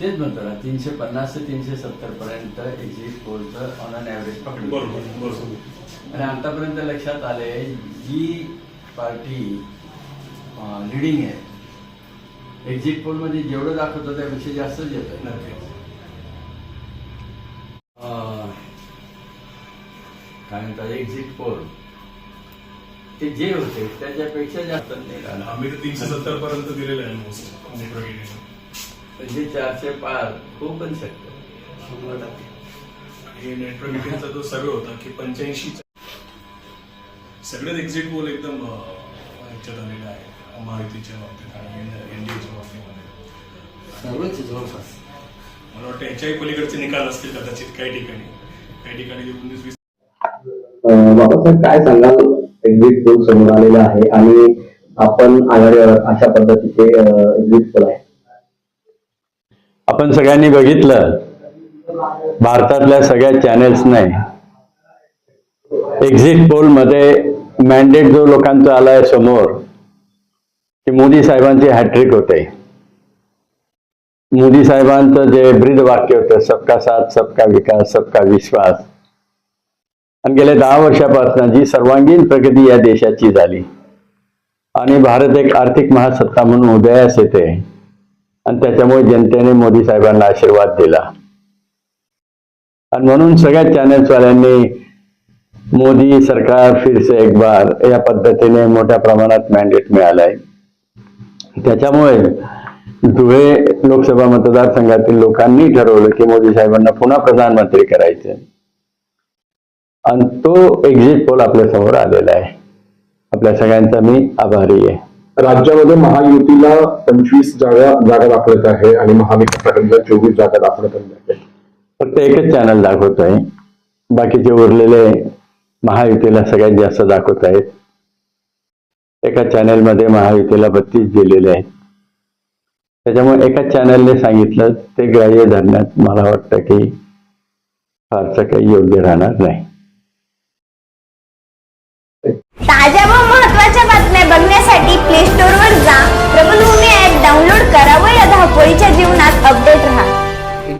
तेच म्हणतो ना तीनशे पन्नास ते तीनशे सत्तर पर्यंत एक्झिट पोलचं ऑन अन ॲव्हरेज पकडलं आणि आतापर्यंत लक्षात आले जी पार्टी लिडिंग आहे एक्झिट पोलमध्ये जेवढं दाखवतं त्यापेक्षा जास्तच येत काय म्हणतात एक्झिट पोल ते जे होते त्याच्यापेक्षा जास्त नाही. आम्ही तीनशे सत्तर पर्यंत दिलेलं आहे म्हणजे चारशे पार होऊ पण शकतं. हे नेटवर्क जो सर्वे होता की पंच्याऐंशी सगळेच एक्झिट पोल एकदम ह्याच्यात आलेले आहे महायुतीच्या बाबतीत आणि एनडीएच्या बाबतीमध्ये सर्वच जवळपास. मला वाटतं याच्याही पलीकडचे निकाल असतील कदाचित काही ठिकाणी. काही ठिकाणी एकोणीस वीस अं, बाबासाहेब काय सांगाल? एक्झिट पोल समोर आलेला आहे आणि आपण आघाडीवर अशा पद्धतीचे एक्झिट पोल आहे आपण सगळ्यांनी बघितलं. भारतातल्या सगळ्या चॅनेल्सने एक्झिट पोलमध्ये मॅन्डेट जो लोकांचा आलाय समोर की मोदी साहेबांची हॅट्रिक होते. मोदी साहेबांचं जे ब्रीद वाक्य होतं सबका साथ सबका विकास सबका विश्वास. आणि गेल्या दहा वर्षापासून जी सर्वांगीण प्रगती या देशाची झाली. आणि भारत एक आर्थिक महासत्ता म्हणून उदयास येते. आणि त्याच्यामुळे जनतेने मोदी साहेबांना आशीर्वाद दिला. आणि म्हणून सगळ्या चॅनल्सवाल्यांनी मोदी सरकार फिरसे एक बार या पद्धतीने मोठ्या प्रमाणात मॅन्डेट मिळालाय. त्याच्यामुळे धुळे लोकसभा मतदारसंघातील लोकांनी ठरवलं की मोदी साहेबांना पुन्हा प्रधानमंत्री करायचे. आणि तो एक्झिट पोल आपल्यासमोर आलेला आहे. आपल्या सगळ्यांचा मी आभारी आहे. राज्यामध्ये महायुतीला पंचवीस जागा जागा दाखवत आहे आणि महाविकास आघाडीला चोवीस जागा दाखवत आहे फक्त एकच चॅनल दाखवत आहे बाकीचे उरलेले महायुतीला सगळ्यात जास्त दाखवत आहेत. एका चॅनलमध्ये महायुतीला बत्तीस दिलेले आहेत. त्याच्यामुळे एका चॅनलने सांगितलं ते ग्राह्य धरण्यात मला वाटतं की फारसं काही योग्य राहणार नाही.